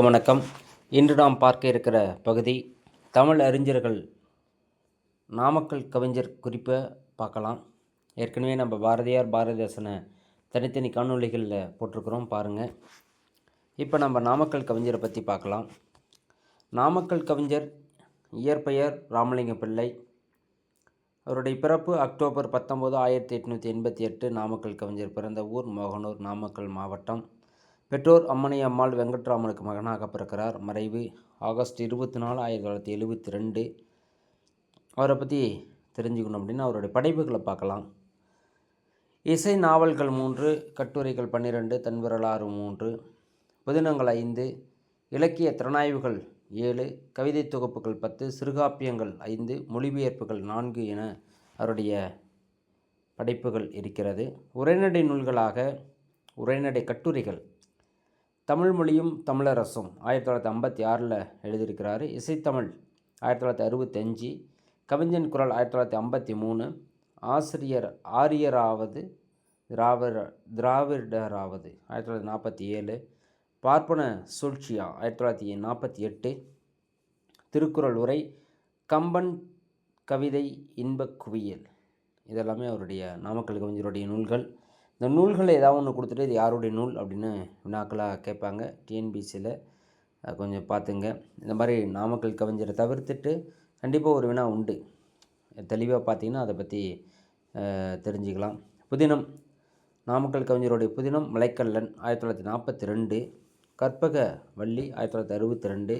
வணக்கம். இன்று நாம் பார்க்க இருக்கிற பகுதி தமிழ் அறிஞர்கள் நாமக்கல் கவிஞர் குறிப்பை பார்க்கலாம். ஏற்கனவே நம்ம பாரதியார் பாரதிதாசனை தனித்தனி காணொளிகளில் போட்டிருக்கிறோம் பாருங்கள் இப்போ நம்ம நாமக்கல் கவிஞரை பற்றி பார்க்கலாம். நாமக்கல் கவிஞர் இயற்பெயர் ராமலிங்க பிள்ளை. அவருடைய பிறப்பு அக்டோபர் பத்தொம்போது ஆயிரத்தி எட்நூற்றி எண்பத்தி எட்டு நாமக்கல் கவிஞர் பிறந்த ஊர் மோகனூர் நாமக்கல் மாவட்டம். பெற்றோர் அம்மனை அம்மாள் வெங்கட்ராமனுக்கு மகனாக பிறக்கிறார். மறைவு ஆகஸ்ட் இருபத்தி நாலு ஆயிரத்தி தொள்ளாயிரத்தி எழுபத்தி ரெண்டு. அவரை பற்றி தெரிஞ்சுக்கணும் அப்படின்னா அவருடைய படைப்புகளை பார்க்கலாம். இசை நாவல்கள் மூன்று கட்டுரைகள் பன்னிரெண்டு தன்விரலாறு மூன்று புதினங்கள் ஐந்து இலக்கிய திறனாய்வுகள் ஏழு கவிதை தொகுப்புகள் பத்து சிறுகாப்பியங்கள் ஐந்து மொழிபெயர்ப்புகள் நான்கு என அவருடைய படைப்புகள் இருக்கிறது. உரைநடை நூல்களாக உரைநடை கட்டுரைகள் தமிழ் மொழியும் தமிழரசும். ஆயிரத்தி தொள்ளாயிரத்தி ஐம்பத்தி ஆறில் எழுதியிருக்கிறாரு. இசைத்தமிழ் ஆயிரத்தி தொள்ளாயிரத்தி அறுபத்தஞ்சு கவிஞன் குரல் ஆயிரத்தி தொள்ளாயிரத்தி ஐம்பத்தி மூணு ஆசிரியர் ஆரியராவது திராவிட திராவிடராவது ஆயிரத்தி தொள்ளாயிரத்தி நாற்பத்தி ஏழு பார்ப்பன சூழ்ச்சியா ஆயிரத்தி தொள்ளாயிரத்தி நாற்பத்தி எட்டு திருக்குறள் உரை கம்பன் கவிதை இன்பக் குவியல். இதெல்லாமே அவருடைய நாமக்கல் கவிஞருடைய நூல்கள். இந்த நூல்களை ஏதாவது ஒன்று கொடுத்துட்டு இது யாருடைய நூல் அப்படின்னு வினாக்களாக கேட்பாங்க. டிஎன்பிசியில் கொஞ்சம் பார்த்துங்க. இந்த மாதிரி நாமக்கல் கவிஞரை தவிர்த்துட்டு கண்டிப்பாக ஒரு வினா உண்டு. தெளிவாக பார்த்தீங்கன்னா அதை பற்றி தெரிஞ்சுக்கலாம். புதினம். நாமக்கல் கவிஞருடைய புதினம் மலைக்கல்லன் ஆயிரத்தி தொள்ளாயிரத்தி நாற்பத்தி ரெண்டு கற்பக வள்ளி ஆயிரத்தி தொள்ளாயிரத்தி அறுபத்தி ரெண்டு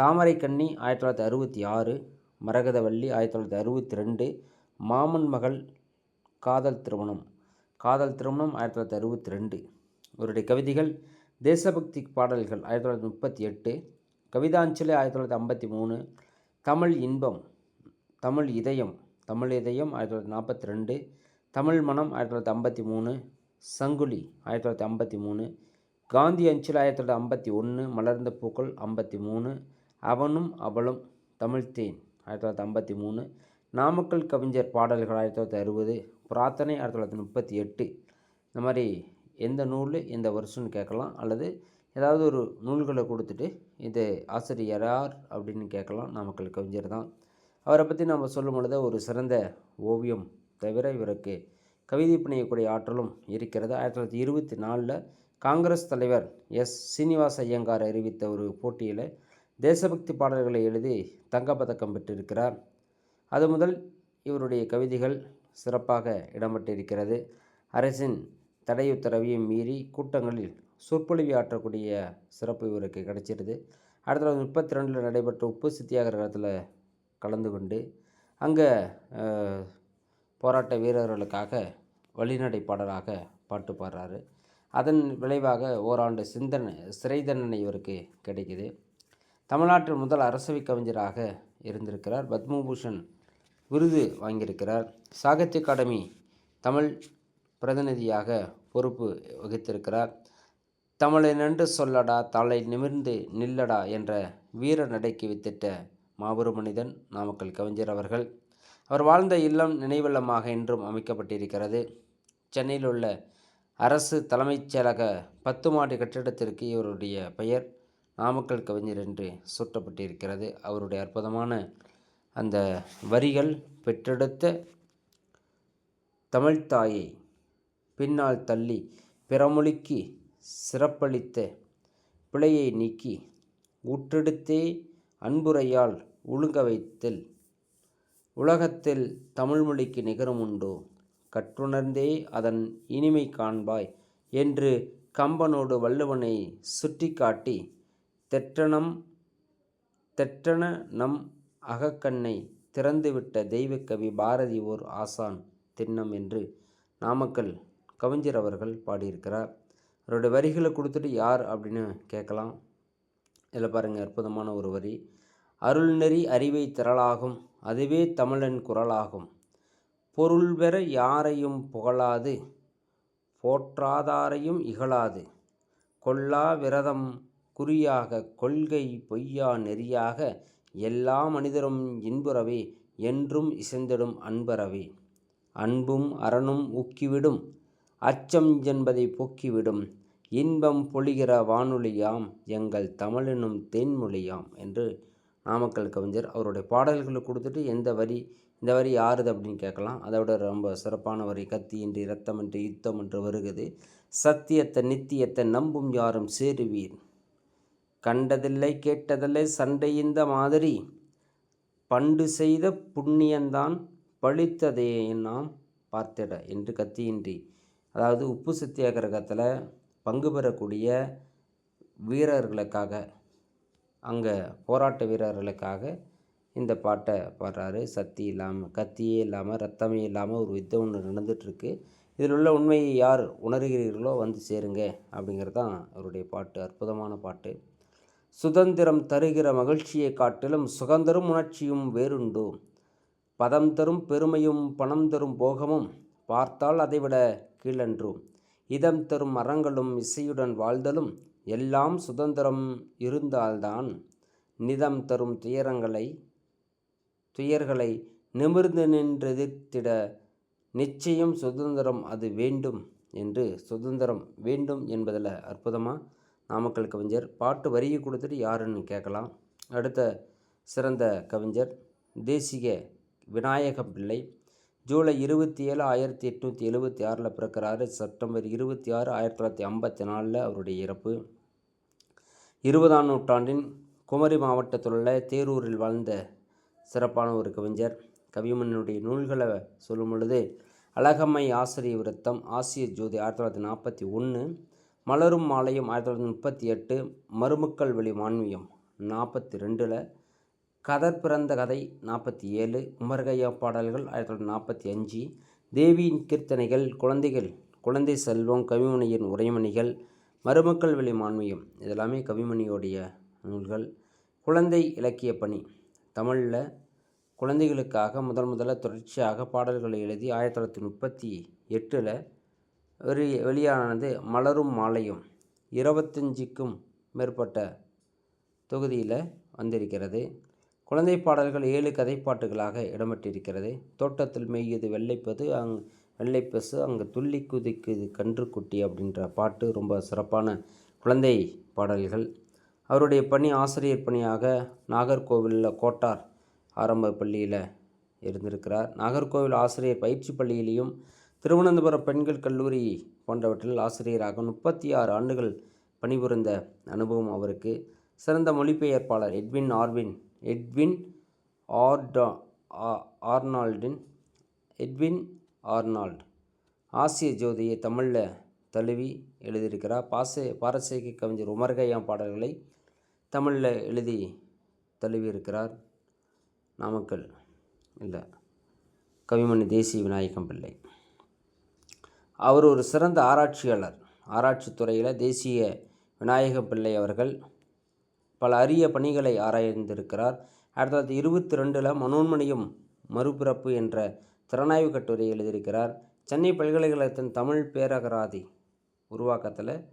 தாமரை கண்ணி ஆயிரத்தி தொள்ளாயிரத்தி அறுபத்தி ஆறு மரகத வள்ளி ஆயிரத்தி தொள்ளாயிரத்தி அறுபத்தி ரெண்டு மாமன் மகள் காதல் திருமணம். காதல் திருமணம் ஆயிரத்தி தொள்ளாயிரத்தி அறுபத்தி ரெண்டு. இவருடைய கவிதைகள் தேசபக்தி பாடல்கள் ஆயிரத்தி தொள்ளாயிரத்தி முப்பத்தி எட்டு கவிதாஞ்சலி ஆயிரத்தி தொள்ளாயிரத்தி ஐம்பத்தி மூணு தமிழ் இன்பம் தமிழ் இதயம் தமிழ் இதயம் ஆயிரத்தி தொள்ளாயிரத்தி நாற்பத்தி ரெண்டு தமிழ் மனம் ஆயிரத்தி தொள்ளாயிரத்தி ஐம்பத்தி மூணு சங்குலி ஆயிரத்தி தொள்ளாயிரத்தி ஐம்பத்தி மூணு காந்தி அஞ்சல் ஆயிரத்தி தொள்ளாயிரத்தி ஐம்பத்தி ஒன்று மலர்ந்த பூக்கள் ஐம்பத்தி மூணு அவனும் அவளும் தமிழ்த்தேன் ஆயிரத்தி தொள்ளாயிரத்தி ஐம்பத்தி மூணு நாமக்கல் கவிஞர் பாடல்கள் ஆயிரத்தி தொள்ளாயிரத்தி அறுபது பிரார்த்தனை ஆயிரத்தி தொள்ளாயிரத்தி முப்பத்தி எட்டு. இந்த மாதிரி எந்த நூல் எந்த வருஷம்னு கேட்கலாம். அல்லது ஏதாவது ஒரு நூல்களை கொடுத்துட்டு இது ஆசிரியர் யார் அப்படின்னு கேட்கலாம். நாமக்கல் கவிஞர் தான். அவரை பற்றி நம்ம சொல்லும் பொழுது ஒரு சிறந்த ஓவியம் தவிர இவருக்கு கவிதை பிணையக்கூடிய ஆற்றலும் இருக்கிறது. ஆயிரத்தி தொள்ளாயிரத்தி இருபத்தி நாலில் காங்கிரஸ் தலைவர் எஸ். சீனிவாச ஐயங்கார் அறிவித்த ஒரு போட்டியில் தேசபக்தி பாடல்களை எழுதி தங்கப்பதக்கம் பெற்றிருக்கிறார். அது முதல் இவருடைய கவிதைகள் சிறப்பாக இடம்பெற்றிருக்கிறது. அரசின் தடையுத்தரவையும் மீறி கூட்டங்களில் சொற்பொழிவு ஆற்றக்கூடிய சிறப்பு இவருக்கு கிடைச்சிருது. அடுத்த தொள்ளாயிரத்தி முப்பத்தி ரெண்டில் நடைபெற்ற உப்பு சத்தியாகிரகத்தில் கலந்து கொண்டு அங்கே போராட்ட வீரர்களுக்காக வழிநடை பாடலாக பாட்டு பாடுறாரு. அதன் விளைவாக ஓராண்டு சிந்தனை சிறை தண்டனை இவருக்கு கிடைக்குது. தமிழ்நாட்டின் முதல் அரசவை கவிஞராக இருந்திருக்கிறார் பத்மபூஷன் விருது வாங்கியிருக்கிறார். சாகித்ய அகாடமி தமிழ் பிரதிநிதியாக பொறுப்பு வகித்திருக்கிறார். தமிழை நின்று சொல்லடா தலை நிமிர்ந்து நில்லடா என்ற வீர நடைக்கு வித்திட்ட மாபெரும் மனிதன் நாமக்கல் கவிஞர் அவர்கள். அவர் வாழ்ந்த இல்லம் நினைவில்லமாக இன்றும் அமைக்கப்பட்டிருக்கிறது. சென்னையில் உள்ள அரசு தலைமைச் செயலக பத்து மாடி கட்டிடத்திற்கு இவருடைய பெயர் நாமக்கல் கவிஞர் என்று சூட்டப்பட்டிருக்கிறது. அவருடைய அற்புதமான அந்த வரிகள் பெற்றெடுத்த தமிழ்த்தாயை பின்னால் தள்ளி பிறமொழிக்கு சிறப்பளித்த பிழையை நீக்கி ஊற்றெடுத்தே அன்புரையால் ஒழுங்க வைத்தல். உலகத்தில் தமிழ்மொழிக்கு நிகரம் உண்டோ? கற்றுணர்ந்தே அதன் இனிமை காண்பாய் என்று கம்பனோடு வள்ளுவனை சுட்டி காட்டி தெற்றனம் தெற்றன நம் அகக்கண்ணை திறந்துவிட்ட தெய்வக்கவி பாரதி ஓர் ஆசான் திண்ணம் என்று நாமக்கல் கவிஞர் அவர்கள் பாடியிருக்கிறார். அவருடைய வரிகளை கொடுத்துட்டு யார் அப்படின்னு கேட்கலாம். இதில் பாருங்கள் அற்புதமான ஒரு வரி. அருள்நெறி அறிவை திரளாகும் அதுவே தமிழன் குரலாகும். பொருள் பெற யாரையும் புகழாது போற்றாதாரையும் இகழாது. கொல்லா விரதம் குறியாக கொள்கை பொய்யா நெறியாக எல்லா மனிதரும் இன்புறவே என்றும் இசைந்திடும் அன்பறவே. அன்பும் அறனும் ஊக்கிவிடும் அச்சம் என்பதை போக்கிவிடும். இன்பம் பொழிகிற வானொலியாம் எங்கள் தமிழெனும் தென்மொழியாம் என்று நாமக்கல் கவிஞர் அவருடைய பாடல்களை கொடுத்துட்டு எந்த வரி இந்த வரி யாருது? அப்படின்னு கேட்கலாம். அதை விட ரொம்ப சிறப்பான வரி கத்தியின்றி என்று யுத்தம் என்று வருகிறது. சத்தியத்தை நித்தியத்தை நம்பும் யாரும் சேருவீர். கண்டதில்லை கேட்டதில்லை சண்டை இந்த மாதிரி. பண்டு செய்த புண்ணியந்தான் பழித்ததை நாம் பார்த்திட என்று கத்தியின்றி. அதாவது உப்பு சத்தியாகிரகத்தில் பங்கு பெறக்கூடிய வீரர்களுக்காக அங்கே போராட்ட வீரர்களுக்காக இந்த பாட்டை பாடுறாரு. சத்தி இல்லாமல் கத்தியே இல்லாமல் ரத்தமே இல்லாமல் ஒரு யுத்தம் ஒன்று நடந்துகிட்ருக்கு இதில் உள்ள உண்மையை யார் உணர்கிறீர்களோ வந்து சேருங்க அப்படிங்கிறது தான் அவருடைய பாட்டு. அற்புதமான பாட்டு. சுதந்திரம் தருகிற மகிழ்ச்சியை காட்டிலும் சுதந்திரம் உணர்ச்சியும் வேறுண்டு. பதம் தரும் பெருமையும் பணம் தரும் போகமும் பார்த்தால் அதைவிட கீழன்றும் இதம் தரும் மரங்களும் இசையுடன் வாழ்தலும் எல்லாம் சுதந்திரம் இருந்தால்தான் நிதம் தரும் துயரங்களை துயர்களை நிமிர்ந்து நின்றெதிர்த்திட நிச்சயம் சுதந்திரம் அது வேண்டும் என்று சுதந்திரம் வேண்டும் என்பதில் அற்புதமாக நாமக்கல் கவிஞர். பாட்டு வரியை கொடுத்துட்டு யாருன்னு கேட்கலாம். அடுத்த சிறந்த கவிஞர் தேசிக விநாயக பிள்ளை. ஜூலை இருபத்தி ஏழு ஆயிரத்தி எட்நூற்றி எழுபத்தி ஆறில் பிறக்கிறாரு. செப்டம்பர் இருபத்தி ஆறு ஆயிரத்தி தொள்ளாயிரத்தி ஐம்பத்தி நாலில் அவருடைய இறப்பு. இருபதாம் நூற்றாண்டின் குமரி மாவட்டத்தில் உள்ள தேரூரில் வாழ்ந்த சிறப்பான ஒரு கவிஞர். கவிமன்னனுடைய நூல்களை சொல்லும் பொழுது அழகம்மை ஆசிரிய விருத்தம் ஆசிய ஜோதி ஆயிரத்தி தொள்ளாயிரத்தி நாற்பத்தி ஒன்று மலரும் மாலையும் ஆயிரத்தி தொள்ளாயிரத்தி முப்பத்தி எட்டு மருமக்கள் வெளி மான்மியம் நாற்பத்தி ரெண்டில் கதர் பிறந்த கதை நாற்பத்தி ஏழு உமர்கையா பாடல்கள் ஆயிரத்தி தொள்ளாயிரத்தி நாற்பத்தி அஞ்சு தேவியின் கீர்த்தனைகள் குழந்தைகள் குழந்தை செல்வம் கவிமணியின் உரைமணிகள் மருமக்கள் வெளி மான்மியம் இதெல்லாமே கவிமணியோடைய நூல்கள். குழந்தை இலக்கிய பணி தமிழில் குழந்தைகளுக்காக முதல் முதல்ல தொடர்ச்சியாக பாடல்களை எழுதி ஆயிரத்தி தொள்ளாயிரத்தி முப்பத்தி எட்டில் வெளி வெளியானது மலரும் மாலையும் இருபத்தஞ்சிக்கும் மேற்பட்ட தொகுதியில் வந்திருக்கிறது. குழந்தை பாடல்கள் ஏழு கதைப்பாட்டுகளாக இடம்பெற்றிருக்கிறது. தோட்டத்தில் மேய்யது வெள்ளைப்பது அங் வெள்ளைப்பசு அங்கு துள்ளி குதிக்குது கன்றுக்குட்டி அப்படின்ற பாட்டு ரொம்ப சிறப்பான குழந்தை பாடல்கள். அவருடைய பணி ஆசிரியர் பணியாக நாகர்கோவிலில் கோட்டார் ஆரம்ப பள்ளியில் இருந்திருக்கிறார். நாகர்கோவில் ஆசிரியர் பயிற்சி பள்ளியிலையும் திருவனந்தபுரம் பெண்கள் கல்லூரி போன்றவற்றில் ஆசிரியராக முப்பத்தி ஆறு ஆண்டுகள் பணிபுரிந்த அனுபவம் அவருக்கு. சிறந்த மொழிபெயர்ப்பாளர் எட்வின் ஆர்வின் எட்வின் ஆர்டா ஆர்னால்டின் எட்வின் ஆர்னால்ட். ஆசிய ஜோதியை தமிழில் தழுவி எழுதியிருக்கிறார். பாச பாரசீக கவிஞர் உமர்கையாம் பாடல்களை தமிழில் எழுதி தழுவியிருக்கிறார். நாமக்கல் இல்லை. கவிமணி தேசிய விநாயகம் பிள்ளை. அவர் ஒரு சிறந்த ஆராய்ச்சியாளர். ஆராய்ச்சி துறையில் தேசிய விநாயக பிள்ளை அவர்கள் பல அரிய பணிகளை ஆராய்ந்திருக்கிறார். ஆயிரத்தி தொள்ளாயிரத்தி இருபத்தி ரெண்டில் மனோன்மணியம் மறுபிறப்பு என்ற திறனாய்வு கட்டுரை எழுதியிருக்கிறார். சென்னை பல்கலைக்கழகத்தின் தமிழ் பேரகராதி உருவாக்கத்தில்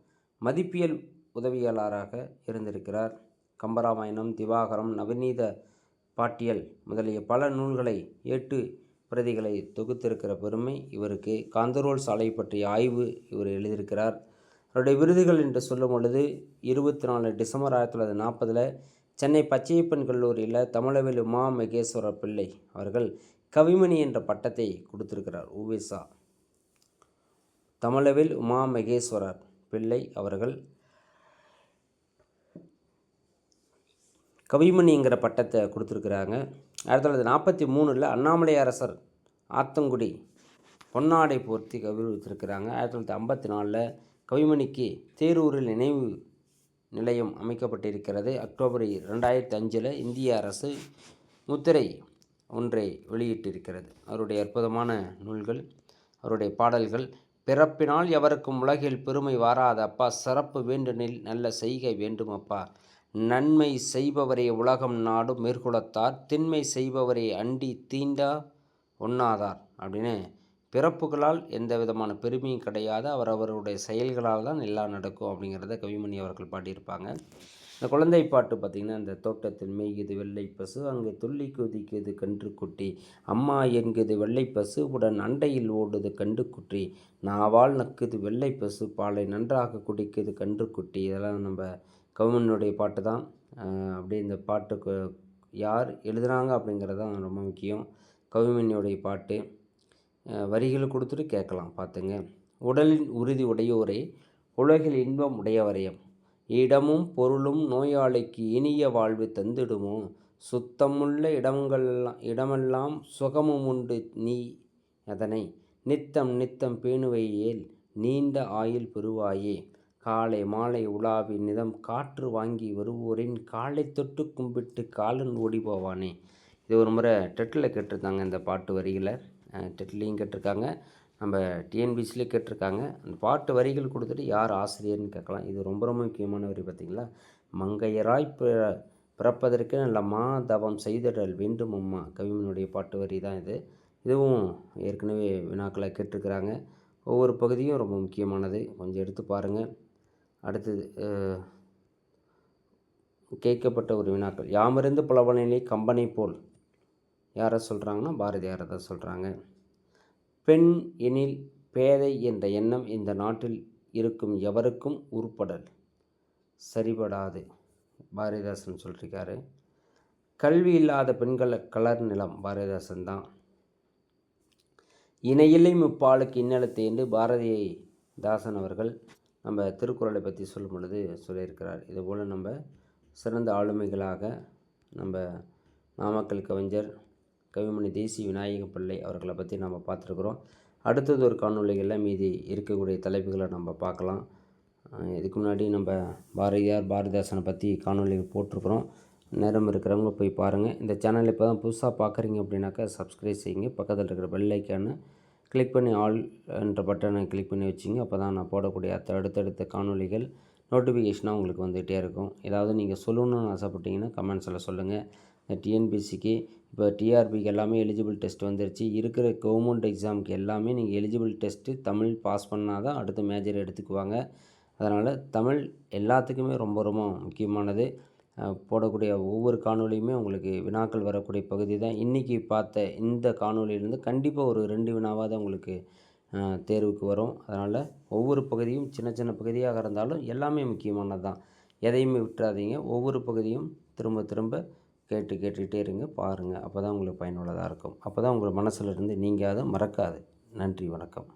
மதிப்பியல் உதவியாளராக இருந்திருக்கிறார். கம்பராமாயணம் திவாகரம் நவநீத பாட்டியல் முதலிய பல நூல்களை ஏட்டு பிரதிகளை தொகுத்திருக்கிற பெருமை இவருக்கு. காந்தரோல் சாலை பற்றிய ஆய்வு இவர் எழுதியிருக்கிறார். அவருடைய விருதுகள் என்று சொல்லும் பொழுது இருபத்தி நாலு டிசம்பர் ஆயிரத்தி தொள்ளாயிரத்தி நாற்பதில் சென்னை பச்சையப்பன் கல்லூரியில் தமிழவில் உமா மகேஸ்வர பிள்ளை அவர்கள் கவிமணி என்ற பட்டத்தை கொடுத்திருக்கிறார். உவேசா தமிழவில் உமா மகேஸ்வரர் பிள்ளை அவர்கள் கவிமணிங்கிற பட்டத்தை கொடுத்துருக்குறாங்க. ஆயிரத்தி தொள்ளாயிரத்தி நாற்பத்தி மூணில் அண்ணாமலை அரசர் ஆத்தங்குடி பொன்னாடை போர்த்தி கௌரவித்திருக்கிறாங்க. ஆயிரத்தி தொள்ளாயிரத்தி ஐம்பத்தி நாலில் கவிமணிக்கு தேரூரில் நினைவு நிலையம் அமைக்கப்பட்டிருக்கிறது. அக்டோபர் ரெண்டாயிரத்தி அஞ்சில் இந்திய அரசு முத்திரை ஒன்றை வெளியிட்டிருக்கிறது. அவருடைய அற்புதமான நூல்கள் அவருடைய பாடல்கள் பிறப்பினால் எவருக்கும் உலகில் பெருமை வாராத அப்பா சிறப்பு வேண்டுனில் நல்ல செய்கை வேண்டும் அப்பா நன்மை செய்பவரே உலகம் நாடும் மேற்குலத்தார் திண்மை செய்பவரே அண்டி தீண்டா ஒண்ணாதார் அப்படின்னு பிறப்புகளால் எந்த விதமான பெருமையும் கிடையாது. அவர் அவருடைய செயல்களால் தான் எல்லாம் நடக்கும் அப்படிங்கிறத கவிமணி அவர்கள் பாடியிருப்பாங்க. இந்த குழந்தை பாட்டு பார்த்திங்கன்னா இந்த தோட்டத்தில் மேய்குது வெள்ளை பசு அங்கே துள்ளி குதிக்குது கன்று குட்டி. அம்மா என்குது வெள்ளை பசு உடன் அண்டையில் ஓடுது கன்று குட்டி. நாவால் நக்குது வெள்ளை பசு பாலை நன்றாக குடிக்குது கன்று குட்டி. இதெல்லாம் நம்ம கவுமனுடைய பாட்டு தான். அப்படியே இந்த பாட்டுக்கு யார் எழுதுனாங்க அப்படிங்கிறது தான் ரொம்ப முக்கியம். கவிமணியோடைய பாட்டு. வரிகளை கொடுத்துட்டு கேட்கலாம் பார்த்துங்க. உடலின் உறுதி உடையோரே உலகில் இன்பம் உடையவரையும் இடமும் பொருளும் நோயாளிக்கு இனிய வாழ்வு தந்திடுமோ? சுத்தமுள்ள இடங்களெல்லாம் இடமெல்லாம் சுகமும் உண்டு நீ அதனை நித்தம் நித்தம் பேணுவையேல் நீண்ட ஆயுள் பெறுவாயே. காலை மாலை உலாவி நிதம் காற்று வாங்கி வருவோரின் காலை தொட்டு கும்பிட்டு காலன் ஓடி போவானே இது ஒரு முறை டெட்டில் கேட்டிருந்தாங்க இந்த பாட்டு வரிகளை டெட்லேயும் கேட்டிருக்காங்க. நம்ம டிஎன்பிசிலே கேட்டிருக்காங்க. அந்த பாட்டு வரிகள் கொடுத்துட்டு யார் ஆசிரியர்னு கேட்கலாம். இது ரொம்ப ரொம்ப முக்கியமான வரி பார்த்திங்களா? மங்கையராய் பிறப்பதற்கு நல்ல மா தவம் செய்திடல் வேண்டும் அம்மா. கவிமனுடைய பாட்டு வரி தான் இது. இதுவும் ஏற்கனவே வினாக்களை கேட்டிருக்கிறாங்க. ஒவ்வொரு பகுதியும் ரொம்ப முக்கியமானது. கொஞ்சம் எடுத்து பாருங்கள் அடுத்தது கேட்கப்பட்ட ஒரு வினாக்கள். யாமறிந்து புலவனிலே கம்பனை போல். யாரை சொல்கிறாங்கன்னா பாரதியாரை தான் சொல்கிறாங்க பெண் எனில் பேதை என்ற எண்ணம் இந்த நாட்டில் இருக்கும் எவருக்கும் உருப்படல். சரிபடாது பாரதிதாசன் சொல்லியிருக்காரு கல்வி இல்லாத பெண்கள் கலர் நிலம் பாரதிதாசன் தான். இணையில்லை முப்பாலுக்கு இன்னலத்தை என்று பாரதி தாசன் அவர்கள் நம்ம திருக்குறளை பற்றி சொல்லும் பொழுது சொல்லியிருக்கிறார். இதுபோல் நம்ம சிறந்த ஆளுமைகளாக நம்ம நாமக்கல் கவிஞர் கவிமணி தேசி விநாயக பிள்ளை அவர்களை பற்றி நம்ம பார்த்துருக்குறோம். அடுத்தது ஒரு காணொலிகளில் மீதி இருக்கக்கூடிய தலைப்புகளை நம்ம பார்க்கலாம். இதுக்கு முன்னாடி நம்ம பாரதியார் பாரதிதாசனை பற்றி காணொலிகள் போட்டிருக்கிறோம். நேரம் இருக்கிறவங்க போய் பாருங்கள் இந்த சேனல் இப்போ தான் புதுசாக பார்க்குறீங்க அப்படின்னாக்கா சப்ஸ்கிரைப் செய்யுங்க. பக்கத்தில் இருக்கிற பெல் ஐக்கானு கிளிக் பண்ணி ஆல் என்ற பட்டனை கிளிக் பண்ணி வச்சிங்க. அப்போ தான் நான் போடக்கூடிய அடுத்தடுத்த காணொலிகள் நோட்டிஃபிகேஷனாக உங்களுக்கு வந்துகிட்டே இருக்கும். ஏதாவது நீங்கள் சொல்லணும்னு ஆசைப்பட்டீங்கன்னா கமெண்ட்ஸில் சொல்லுங்கள் இந்த டிஎன்பிசிக்கு இப்போ டிஆர்பிக்கு எல்லாமே எலிஜிபிள் டெஸ்ட் வந்துருச்சு. இருக்கிற கவர்மெண்ட் எக்ஸாமுக்கு எல்லாமே நீங்கள் எலிஜிபிள் டெஸ்ட்டு தமிழ் பாஸ் பண்ணால் தான் அடுத்த மேஜர் எடுத்துக்குவாங்க. அதனால் தமிழ் எல்லாத்துக்குமே ரொம்ப ரொம்ப முக்கியமானது. போடக்கூடிய ஒவ்வொரு காணொலியுமே உங்களுக்கு வினாக்கள் வரக்கூடிய பகுதி தான். இன்றைக்கி பார்த்த இந்த காணொலியிலேருந்து கண்டிப்பாக ஒரு ரெண்டு வினாவாக உங்களுக்கு தேர்வுக்கு வரும். அதனால் ஒவ்வொரு பகுதியும் சின்ன சின்ன பகுதியாக இருந்தாலும் எல்லாமே முக்கியமானது தான் எதையுமே விட்டுறாதீங்க. ஒவ்வொரு பகுதியும் திரும்ப திரும்ப கேட்டு கேட்டுக்கிட்டே இருங்க பாருங்கள் அப்போ தான் உங்களுக்கு பயனுள்ளதாக இருக்கும். அப்போ தான் உங்கள் மனசில் இருந்து நீங்காத மறக்காது. நன்றி வணக்கம்.